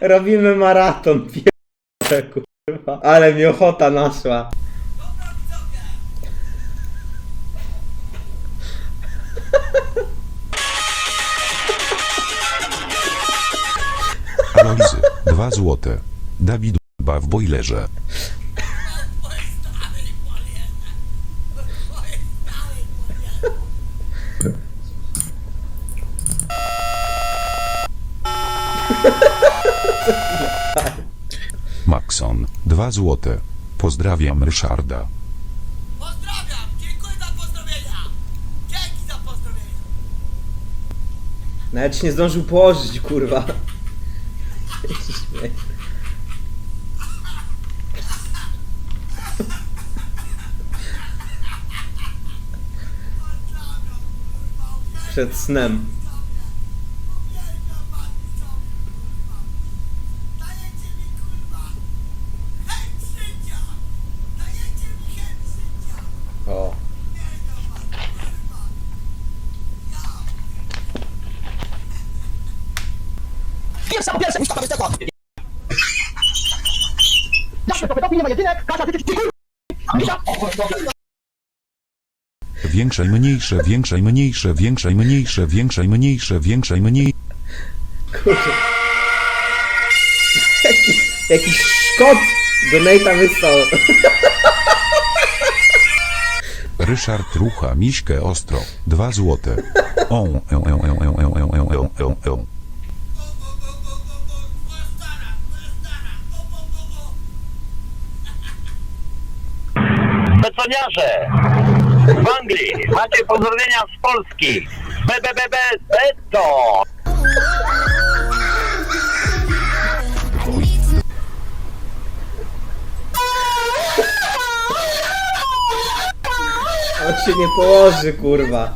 Robimy maraton, pierdolę, kurwa. Ale mi ochota naszła. Alojzy, 2 złote. Dawid ba w bojlerze. 2 złote. Pozdrawiam Ryszarda. Pozdrawiam! Dziękuję za pozdrowienia! Dzięki za pozdrowienia! Nawet się nie zdążył położyć, kurwa. Ja się śmieję. Przed snem. Większe i mniejsze, większe i mniejsze, większe i mniejsze, większe i mniejsze, większe i mniej. Kurwa. Jaki, jakiś szkot donate'a wystał. Ryszard rucha miśkę ostro. 2 złote. O, e, e, e, e, e, e, e, e, e, e. Betoniarze! W Anglii macie pozdrowienia z Polski! Be, be, be, be, beton! On się nie położy, kurwa.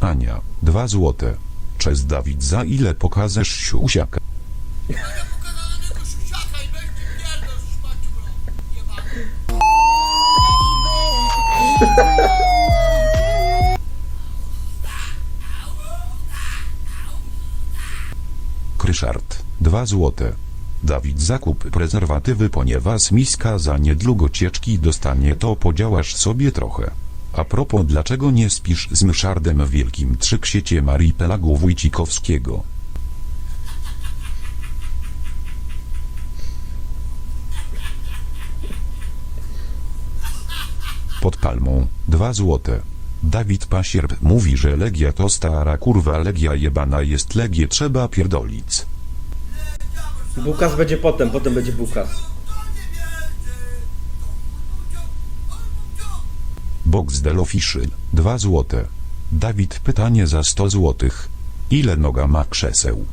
Ania, 2 złote. Cześć Dawid, za ile pokażesz siusiaka? 2 złote. Dawid zakup prezerwatywy, ponieważ miska za niedługo cieczki dostanie to podziałasz sobie trochę. A propos dlaczego nie śpisz z Myszardem wielkim trzyksiecie Marii Pelagu Wójcikowskiego? Pod palmą, 2 złote. Dawid Pasierb mówi, że Legia to stara kurwa Legia jebana jest Legię trzeba pierdolić. Bukas będzie potem, potem będzie Bukas. Box del Official, 2 złote. Dawid pytanie za 100 złotych. Ile noga ma krzeseł?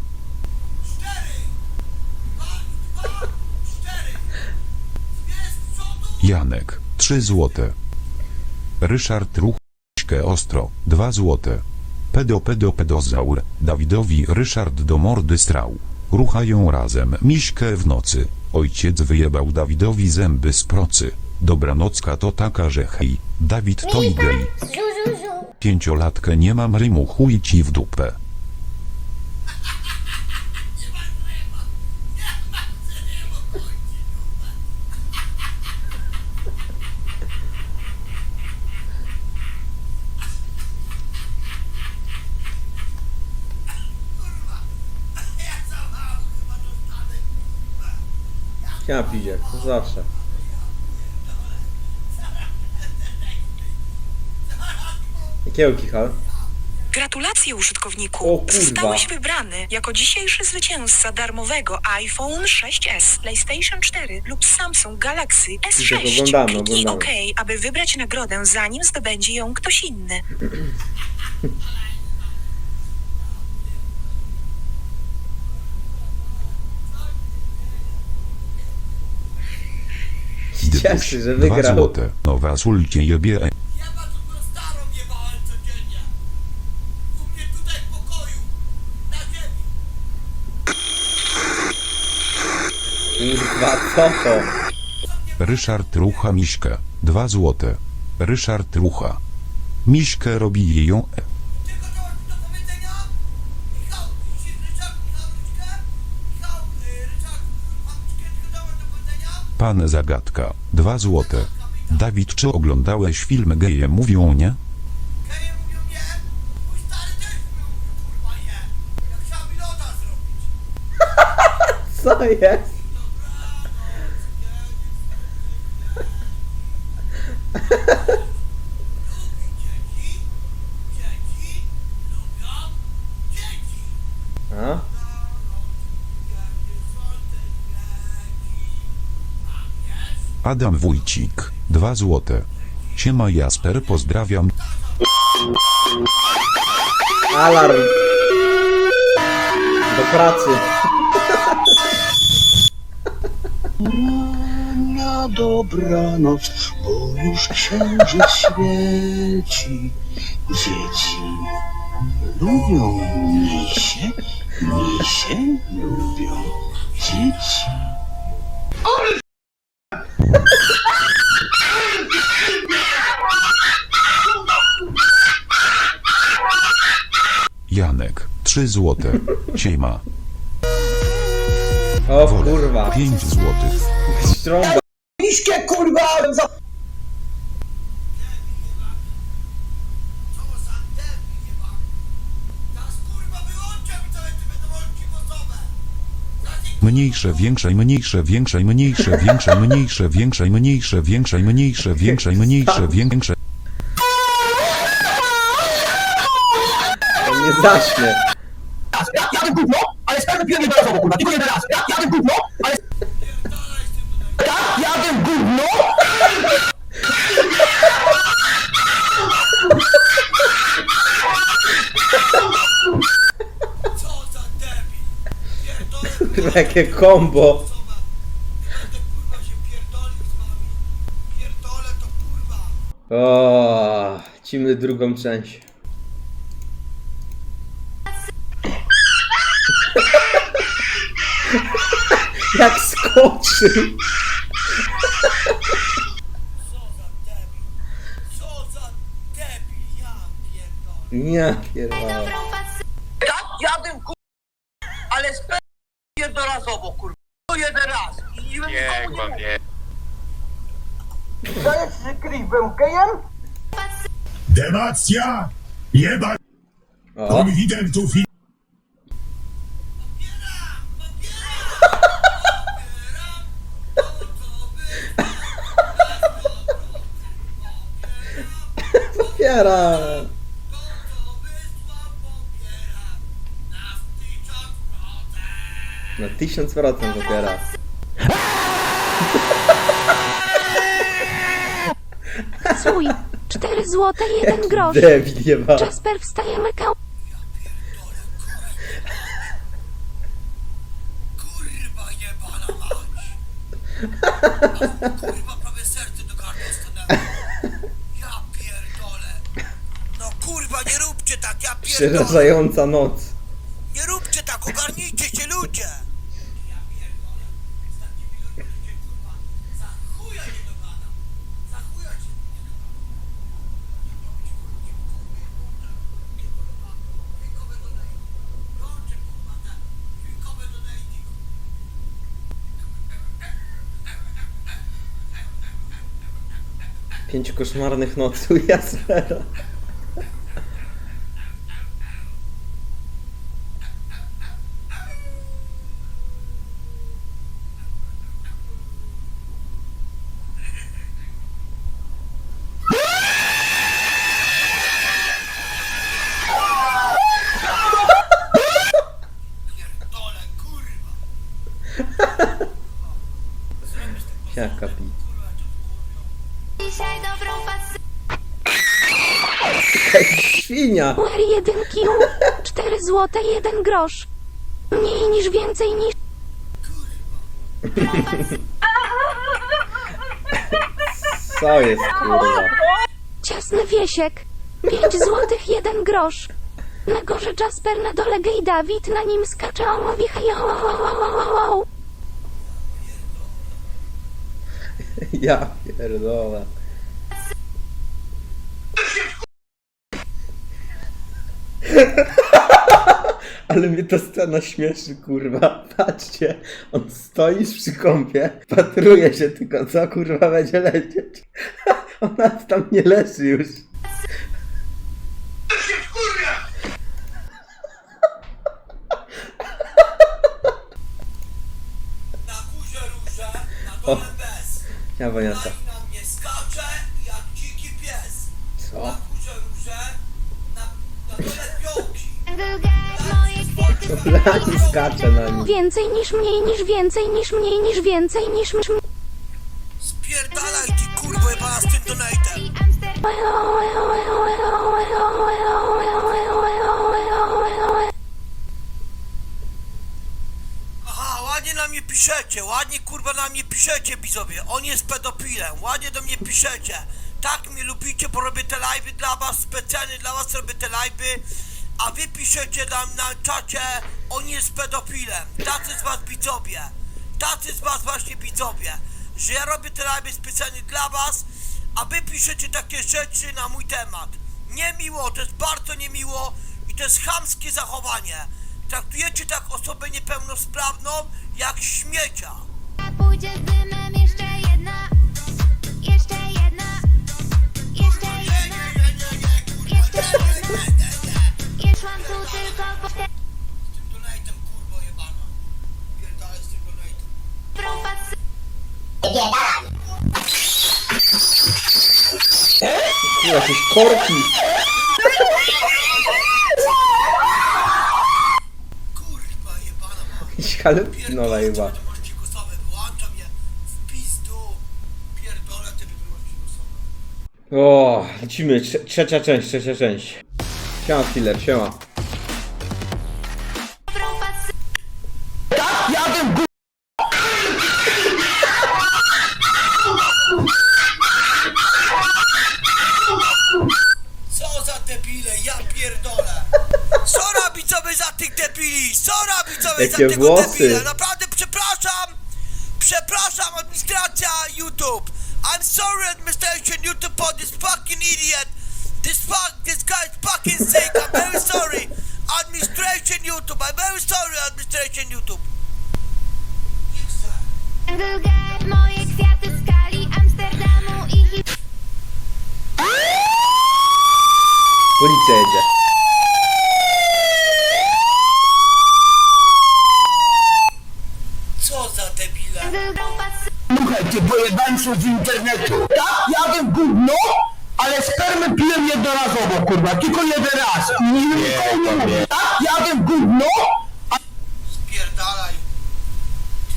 Janek, 3 złote. Ryszard Ruchkę Ostro, 2 złote. Pedo pedo pedozaur, Dawidowi Ryszard do mordy strał. Ruchają razem miśkę w nocy. Ojciec wyjebał Dawidowi zęby z procy. Dobranocka to taka, że hej, Dawid to i gej. Pięciolatkę nie mam rymu chuj ci w dupę. Ja pidzie, to zawsze. Jakiego kichal? Gratulacje użytkowniku! O kurwa. Zostałeś wybrany jako dzisiejszy zwycięzca darmowego iPhone 6s, PlayStation 4 lub Samsung Galaxy S6. oglądamy, Kliknij oglądamy. OK, aby wybrać nagrodę, zanim zdobędzie ją ktoś inny. Cieszy, że 2 wygrał. złote. Nowa sulcie jebie. Jeba tu starą jebałem codziennie! U mnie tutaj w pokoju! Na ziemi! Kurwa, co to? Ryszard rucha miśkę. 2 złote. Ryszard rucha. Miśkę robi jej ją. e. Tylko to masz do powiedzenia? Michał, widzisz Ryszard, Michał, Ryczkę? Pan zagadka, 2 złote. Dawid, czy oglądałeś film Geje mówią nie? Geje mówią nie, mój stary też mówił, kurwa nie. Zrobić. Co jest? Adam Wójcik, 2 złote. Siema Jasper, pozdrawiam. Alarm. Do pracy. Na dobranoc, bo już księżyc świeci. Dzieci lubią misie, misie lubią dzieci. 3 złote. Siema, O kurwa. 5 złotych. Strąba. Niskie kurwa! Za... Mniejsze, większe, mniejsze, większe, mniejsze, większe, mniejsze, większe, mniejsze, większe, mniejsze, większe, mniejsze, większe. Nie zaśnie. Raz. Ja, ja bym gówno, ale spermy piłem jednorazowo, kurwa, tylko jeden raz. Ja, ja bym gówno, ale... Ja, ja bym gówno! Kurwa, jakie kombo. z. O, cimy drugą część. Ja pierdolę. Nie, pierdolę. Ja, ja bym kurwa, ale sper... jednorazowo kurwa. To jeden raz. I nie Nie, kłamie. Dajesz się kryjbę gejem? Demacja! Jeba O, konfidentów i tysiąc procent popiera. Słuj, 4 złote 1 grosz. Debil jeba. Jasper wstajemy kał. Kurwa jebana mać! Kurwa prawie serce do gardła stanęło. Ja pierdolę. No kurwa nie róbcie tak, ja pierdolę. Przerażająca noc. Pięć koszmarnych nocy u Jaspera. Jaka pi. Pasy. Świnia! 1 kił. 4 złote 1 grosz. Mniej niż więcej niż... Co jest kurwa? Ciasny wiesiek. 5 złotych 1 grosz. Na górze Jasper, na dole gej Dawid, na nim skacze ołowi hajoł. Ja pierdolę. Ale mnie ta scena śmieszy, kurwa. Patrzcie, on stoi przy kąpie, patruje się tylko, co kurwa będzie lecieć. Ona tam nie leży już. Ja wariata. Lani skacze na nim. Więcej niż mniej niż więcej niż mniej niż więcej niż niż Spierdalaj ty kurwo jebana z tym donatem. Aha, ładnie na mnie piszecie, ładnie kurwa na mnie piszecie widzowie, on jest pedofilem, ładnie do mnie piszecie. Tak mnie lubicie, bo robię te live'y dla was, specjalnie dla was robię te live'y, a wy piszecie nam na czacie, on jest pedofilem. Tacy z was widzowie, tacy z was właśnie widzowie, że ja robię te live'y specjalnie dla was, a wy piszecie takie rzeczy na mój temat. Niemiło, to jest bardzo niemiło i to jest chamskie zachowanie. Traktujecie tak osobę niepełnosprawną jak śmiecia. Pójdzie z dymem Jakieś korki. Kurwa jebana ma. Jakieś halucynowa chyba. wiadomości głosowe, wyłączam je w pizdu. Pierdolę te wiadomości głosowe. O, lecimy. Trze- Trzecia część, trzecia część. Siema, Killer, siema. Robić sobie za Jakie tego włosy. debila? Naprawdę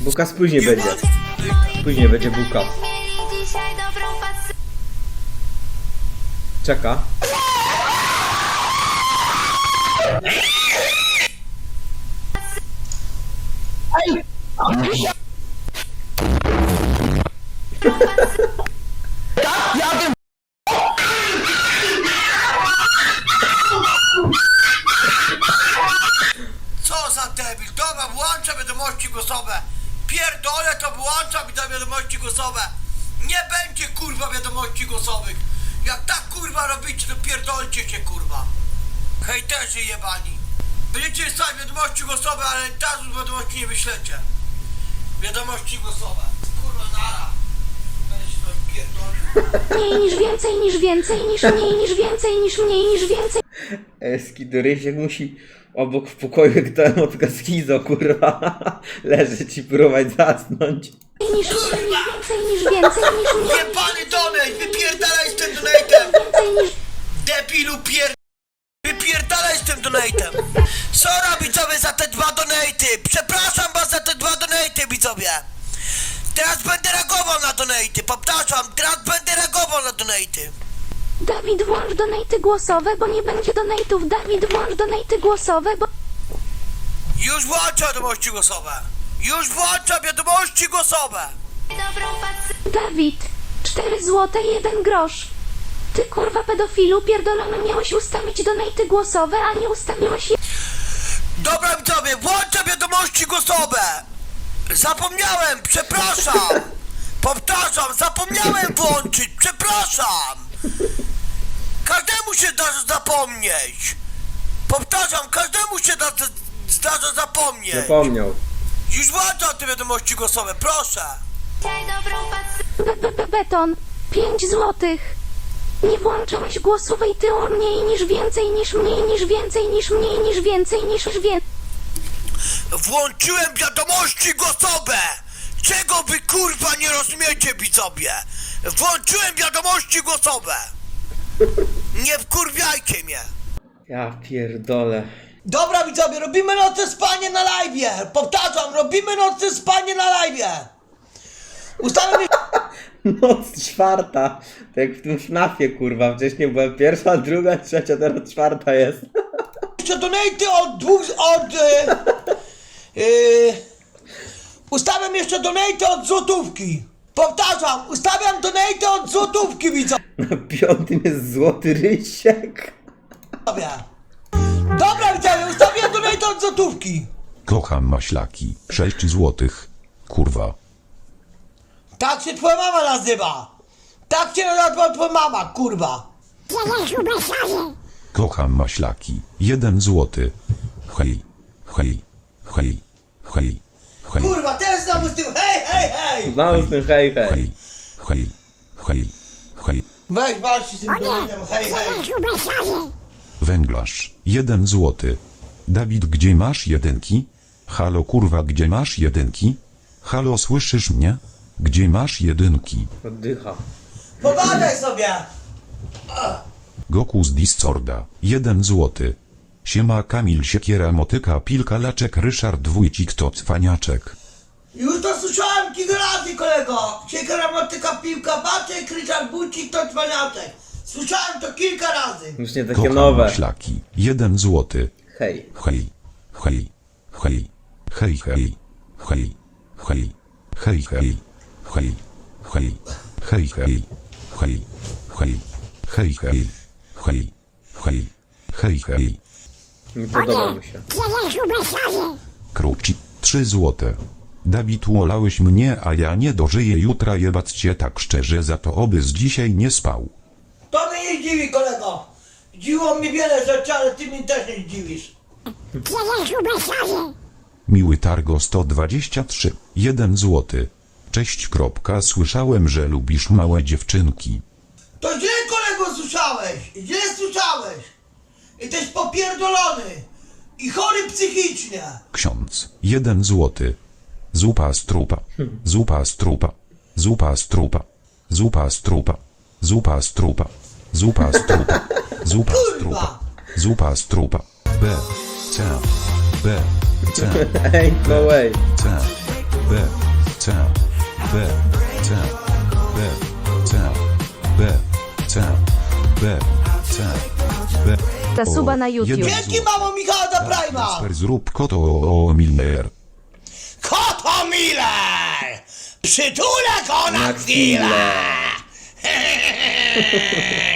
Bukas później będzie. Później będzie buka. mieli dzisiaj dobrą pasy. Czeka. Ej! Tak, ja bym... Co za debil? Dobra, włączam wiadomości głosowe. Pierdolę to włączam i dam wiadomości głosowe. Będzie kurwa wiadomości głosowych. Jak tak kurwa robicie, to pierdolcie się kurwa. Hejterzy jebani. Będziecie wysłać wiadomości głosowe, ale teraz już wiadomości nie wyślecie. Wiadomości głosowe. Kurwa nara. Się to mniej niż więcej niż więcej niż mniej niż więcej niż mniej niż więcej Skidorysiek musi obok w pokoju jak to emotka schizo, kurwa. Leżeć i próbować zasnąć. niż więcej niż więcej niż mniej Jebany donate! Wypierdalaj z tym donatem! więcej niż Debilu pier... Wypierdalaj z tym donatem! Co robić sobie za te dwa donaty? Przepraszam was za te dwa donaty, widzowie! Teraz będę reagował na donaty, powtarzam, teraz będę reagował na donaty! Dawid włącz donaty głosowe, bo nie będzie donatów. Dawid włącz donaty głosowe, bo Już włączam wiadomości głosowe! Już włączam wiadomości głosowe! Dawid 4 złote 1 grosz. Ty kurwa pedofilu pierdolony miałeś ustawić donaty głosowe, a nie ustawiłeś je. Dobra widzowie, włączam wiadomości głosowe! Zapomniałem, przepraszam! Powtarzam, zapomniałem włączyć, przepraszam! Każdemu się da zapomnieć! Powtarzam, każdemu się da z- zdarza zapomnieć. Zapomniał. Już włączam te wiadomości głosowe, proszę. Be, be, beton. 5 złotych. Nie włączałeś głosowej ty o mniej niż więcej niż mniej niż więcej niż mniej niż więcej niż więcej. Włączyłem wiadomości głosowe! Czego wy kurwa nie rozumiecie, widzowie? Włączyłem wiadomości głosowe! Nie wkurwiajcie mnie! Ja pierdolę. Dobra widzowie, robimy noce spanie na live! Powtarzam, robimy noce spanie na live! Ustawiam Noc czwarta. Tak jak w tym FNAFie, kurwa. Wcześniej była pierwsza, druga, trzecia, teraz czwarta jest. jeszcze donaty od dwóch, od... Yy, yy, ustawiam jeszcze donaty od złotówki! Powtarzam, ustawiam donaty od złotówki, widzowie! Na piątym jest złoty rysiek. Dobra widzowie, ustawiam donaty od złotówki! Kocham maślaki. 6 złotych. Kurwa. Tak się twoja mama nazywa! Tak się nazywa twoja mama, kurwa! Kocham maślaki. 1 złoty. Hej. Hej. Hej. Hej. Hej. Kurwa, też znowu z tym hej, hej, hej! Znowu z tym hej, hej. Hej. Hej. Hej. Hej. Weź walcz z tym donatem, hej, hej! Węglarz. 1 złoty. Dawid, gdzie masz jedynki? Halo kurwa, gdzie masz jedynki? Halo, słyszysz mnie? Gdzie masz jedynki? Oddycha. Pogadaj sobie! Goku z Discorda. 1 złoty. Siema Kamil Siekiera Motyka Pilka Laczek Ryszard Wójcik to cwaniaczek. Już to słyszałem kilka razy, kolego! Siekara motyka piłka, Baczek, Ryszard Bucik, to cwaniaczek! Słyszałem to kilka razy! Już nie takie Kocham nowe. maślaki. 1 złoty. Hej. Hej. Hej. Hej. Hej hej. Hej. Hej. Hej hej. Hej. Hej. Hej hej. Hej. Hej. Hej hej. Hej. Hej. Hej hej. Nie podoba mi się. Kruci. 3 złote. Dawid wolałeś mnie, a ja nie dożyję jutra jebać cię tak szczerze za to oby z dzisiaj nie spał. To mnie nie dziwi, kolego! Dziwiło mnie wiele rzeczy, ale ty mnie też nie dziwisz. Miły Targo 123. 1 złoty. Cześć. Kropka. Słyszałem, że lubisz małe dziewczynki. To źle, kolego, słyszałeś! Źle słyszałeś! Jesteś popierdolony! I chory psychicznie! Ksiądz. 1 złoty. Zupa z trupa. Zupa z trupa. Zupa z trupa. Zupa z trupa. Zupa z trupa. Zupa z trupa. Zupa z trupa. Zupa z trupa. B. C. B. C. Ain't no way. C. B. C. B. C. B. C. B. C. B. C. B. Ta suba na O, YouTube. jeden Dzięki, mamo Michała da Prima! Zrób koto o Milner. Koto Miller! Przytulę go na chwilę! chwilę.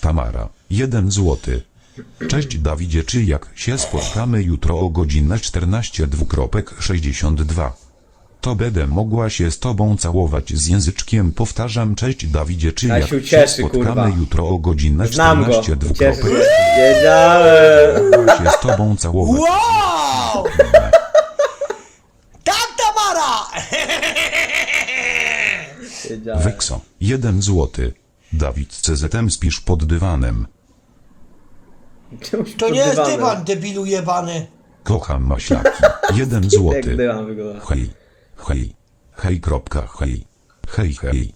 Tamara, 1 złoty. Cześć Dawidzie, czy jak się spotkamy jutro o godzinę 14 dwukropek 62? To będę mogła się z tobą całować z języczkiem. Powtarzam, cześć Dawidzie, czy jak się się ucieszy, spotkamy kurwa. jutro o godzinę Znam go. 14 Cieszę dwukropek się. Wiedziałem. się z tobą całować. Wow! Tak, Tamara! Wiedziałem. Wekso, 1 złoty. Dawid CZM spisz pod dywanem. Czemuś To nie jest poddywanem. dywan, debilu jebany. Kocham maślaki. 1 Jak złoty. dywan wygląda. Hej, hej, hej, kropka, hej, hej, hej,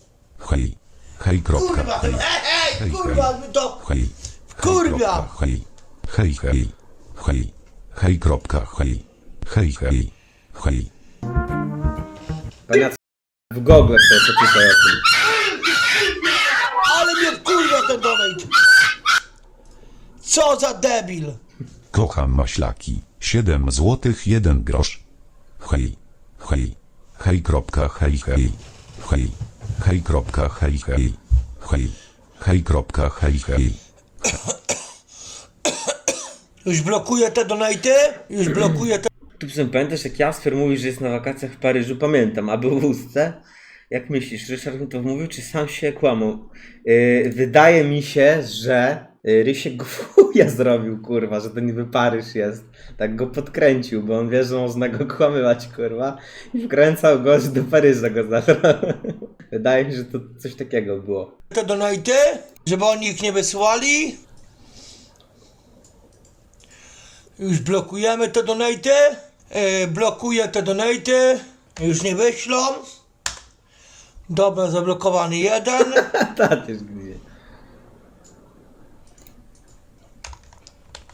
hej, hej, kropka, Kurwa, hej, hej, hej, hej, kurwa, to... hej, hej, Kurwa. kropka, hej, hej, hej, hej, hej, kropka, hej, hej, hej, hej. W Google sobie poczytaj o tym. Ale mnie wkurwia ten donate. Co za debil. Kocham maślaki, 7 złotych 1 grosz. Hej, hej, hej, kropka, hej, hej, hej, hej, kropka, hej, hej, hej, hej, kropka, hej, hej. Już blokuję te donaty? Już blokuję te... Tu przy tym pamiętasz jak Jasper mówi, że jest na wakacjach w Paryżu? Pamiętam, a był w Ustce Jak myślisz, Ryszard mi to mówił, czy sam się kłamał? Yy, wydaje mi się, że Rysiek go w chuja zrobił, kurwa, że to niby Paryż jest. Tak go podkręcił, bo on wie, że można go kłamywać, kurwa. I wkręcał go, że do Paryża go zabrał. Wydaje mi się, że to coś takiego było. te donaty, żeby oni ich nie wysyłali. Już blokujemy te donaty. E, blokuję te donaty. Już nie wyślą. Dobra, zablokowany jeden. Ta też gdzie.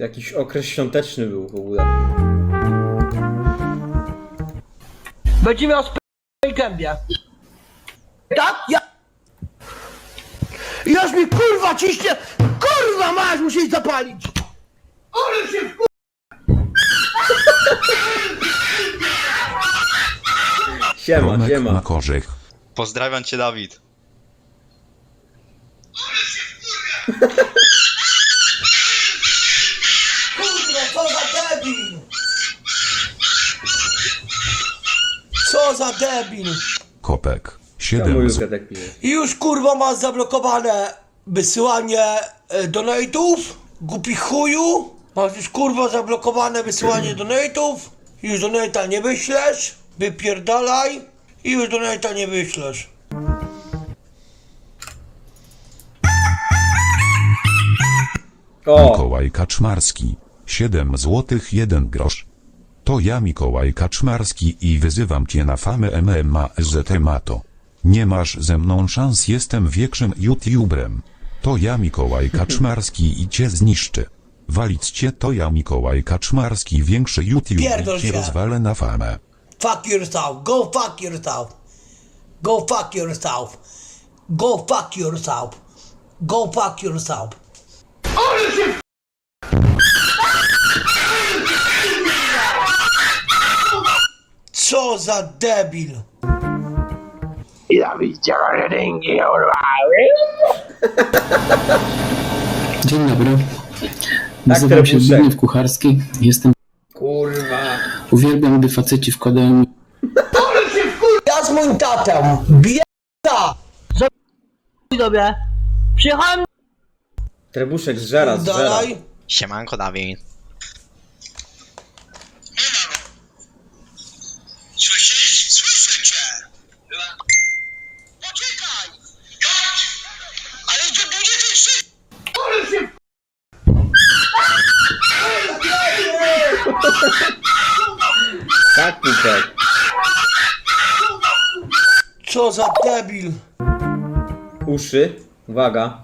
To jakiś okres świąteczny był w ogóle. Będzie miał sp... w gębie. Tak? Ja... Już mi kurwa ciśnie! Kurwa masz, muszę iść zapalić! Ale się w Siema, Romek siema. na korzech Pozdrawiam cię, Dawid. Kurwa, co za debil! Co za debil! kopek Czemu 7 Julka zł tak pisze? I już kurwa masz zablokowane wysyłanie e, donate'ów, głupi chuju. Masz już kurwa zablokowane wysyłanie donate'ów. Już donate'a nie wyślesz, wypierdalaj i już donate'a nie wyślesz. O! Mikołaj Kaczmarski 7 złotych 1 grosz To ja Mikołaj Kaczmarski i wyzywam cię na famę MMA z temato. Nie masz ze mną szans jestem większym youtuberem. To ja Mikołaj Kaczmarski i cię zniszczę. Walić cię to ja Mikołaj Kaczmarski większy youtuber i cię się. rozwalę na famę. Fuck yourself, go fuck yourself. Go fuck yourself. Go fuck yourself. Go fuck yourself. Co za debil! Dzień dobry. Tak, Nazywam się Trebuszek. Zbigniew Kucharski. Jestem. Kurwa. Uwielbiam, gdy faceci wkładają mi Ja z moim tatą. Bieda! Sobie. Przyjechałem Trebuszek zżera, zżera. dalej. Siemanko, Dawid. Słyszysz? Słyszę cię! Poczekaj! Ale to będzie ty szy... Tak, Pupek. Co za debil! Uszy. Uwaga.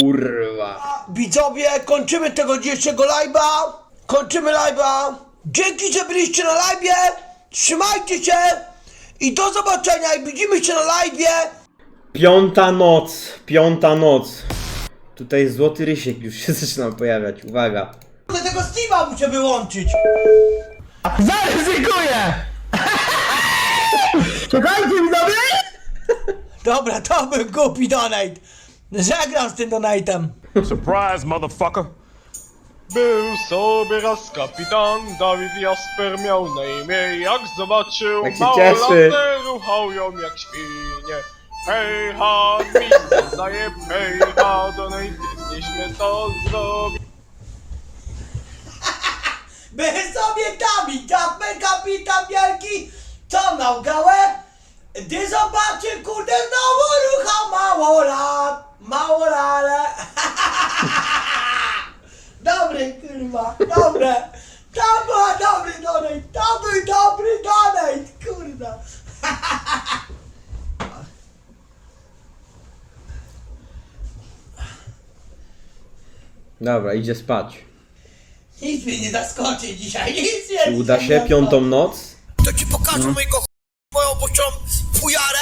Kurwa. Widzowie, kończymy tego dzisiejszego live'a. Kończymy live'a. Dzięki, że byliście na live'ie. Trzymajcie się. I do zobaczenia. I widzimy się na live'ie. Piąta noc. Piąta noc. Tutaj złoty rysiek już się zaczyna pojawiać. Uwaga. Kurde, tego Steve'a muszę wyłączyć. Zaryzykuję! Czekajcie widzowie! Dobra, to był głupi donate. Żegnam z tym donate'em. Surprise, motherfucker! Był sobie raz kapitan, Dawid Jasper miał na imię, jak zobaczył Jak się cieszy. ruchał ją jak świnie. Hej ha, mi zaje, hej ha, do najpiękniejśmy to zrobić. My sobie tam damy kapitan wielki, co miał gałę? Gdy zobaczy, kurde, znowu rucha mało lat, mało lale. Dobry, kurwa, dobre. To był dobry donate, to był dobry donate, kurwa. Dobra, idzie spać. Nic mnie nie zaskoczy dzisiaj, nic nie Czy uda się piątą noc? To ci pokażę no. mojego moją boczą fujarę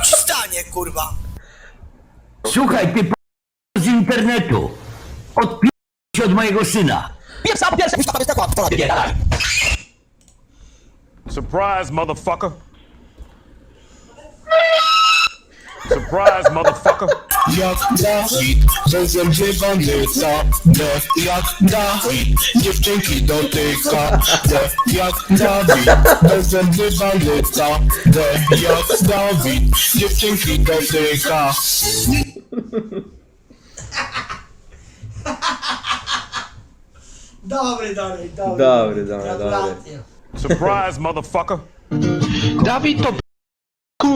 i ci stanie, kurwa. Słuchaj, ty p... z internetu. Odpi... się od mojego syna. Pierwsza, pierwsza, pierwsza, pierwsza, kłamstwo napierdalaj. Surprise, motherfucker. Surprise, motherfucker. Jak Dawid, rozerwywany cały Jak Dawid, dziewczynki dotyka De, Jak Dawid, rozerwywany cały Jak Dawid, dziewczynki dotyka Dobry, dobry, dobry. Dobry, dobry, Gratulacje. Surprise, motherfucker. Dawid to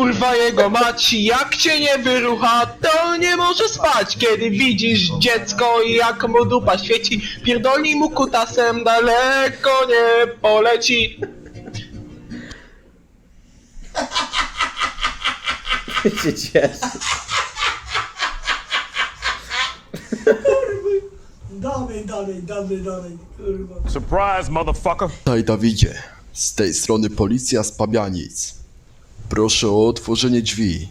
kurwa jego maci, jak cię nie wyrucha, to nie może spać, kiedy widzisz dziecko i jak mu dupa świeci, pierdolnij mu kutasem, daleko nie poleci. się cieszy. Dobry, dobry, dobry, dobry, kurwa. Surprise, motherfucker. Witaj Dawidzie, z tej strony policja z Pabianic. Proszę o otworzenie drzwi,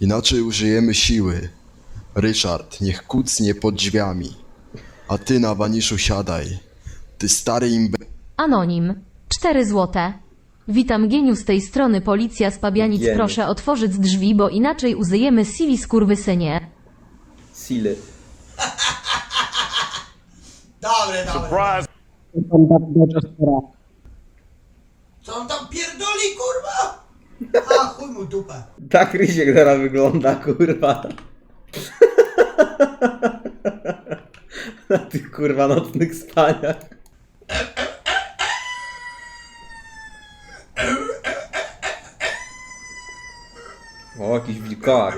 inaczej użyjemy siły. Ryszard, niech kucnie pod drzwiami. A ty na waniszu siadaj. Ty stary imbe... Anonim. 4 złote. Witam Gieniu z tej strony policja z Pabianic. Gieniu. Proszę otworzyć drzwi, bo inaczej uzyjemy CV skurwysynie. Sily. Dobre, dobre. Surprise, Co on tam pierdoli, kurwa? A, chuj mu dupę. Tak Rysiek teraz wygląda, kurwa. Na tych kurwa nocnych spaniach. O, jakiś wilkołak.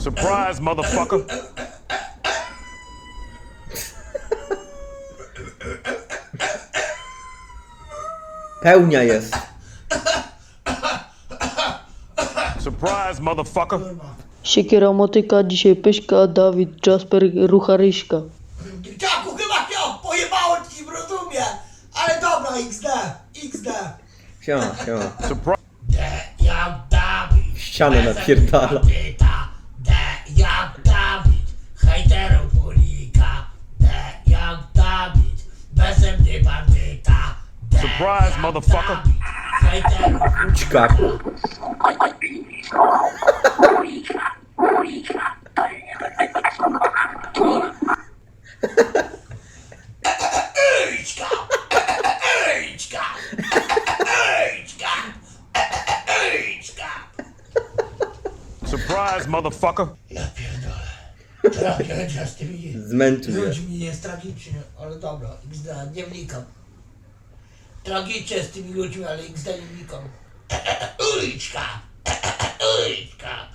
surprise, motherfucker. Pełnia jest. Surprise, motherfucker. Siekiera motyka, dzisiaj Pyśka, Dawid, Jasper, Rucha Ryśka. Dzieciaku, chyba cię pojebało ci, rozumie. Ale dobra, XD, XD. Siema, siema. Surprise, Jak Dawid. Ścianę napierdala. Motherfucker. Dawid, hejterów Ćkaku. Ejczka, ejczka, ejczka, ejczka. surprise, motherfucker. Ja pierdolę. Tragedia z tymi Zmęczył mnie. ludźmi jest tragicznie, ale dobra, XD, nie wnikam. Tragicznie z tymi ludźmi, ale nie wnikam. Uliczka! Uliczka!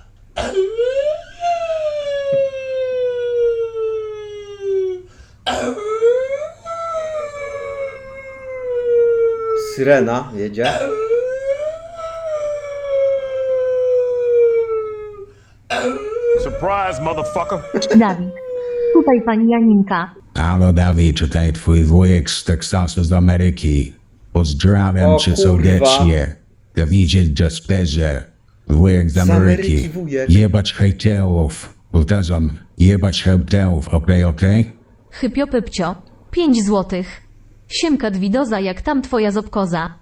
Syrena jedzie. Surprise, motherfucker. Dawid. Tutaj pani Janinka. Halo Dawid, tutaj twój wujek z Teksasu z Ameryki. Pozdrawiam O cię kurwa. serdecznie. Dawidzie Jasperze, wujek z Z Ameryki Ameryki. wujek. Jebać hejterów. Powtarzam, jebać hejterów, okej, okej? Hypio Pypcio. 5 złotych. Siemka Dwidoza jak tam twoja zobkoza.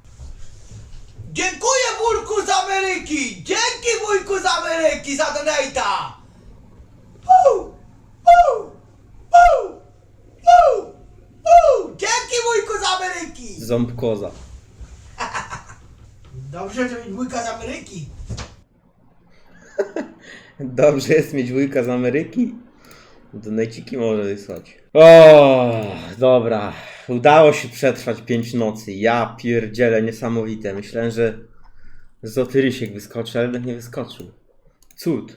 Dziękuję wujku z Ameryki! Dzięki wujku z Ameryki za donate'a! Uu! Uu! Uu! Uu! Uu! Dzięki wujku z Ameryki! Ząbkoza. Dobrze, że mieć wujka z Ameryki. Dobrze jest mieć wujka z Ameryki. Donajciki może wysłać. O, dobra. Udało się przetrwać pięć nocy. Ja pierdzielę, niesamowite. Myślałem, że Zotyrysiek wyskoczy, ale jednak nie wyskoczył. Cud.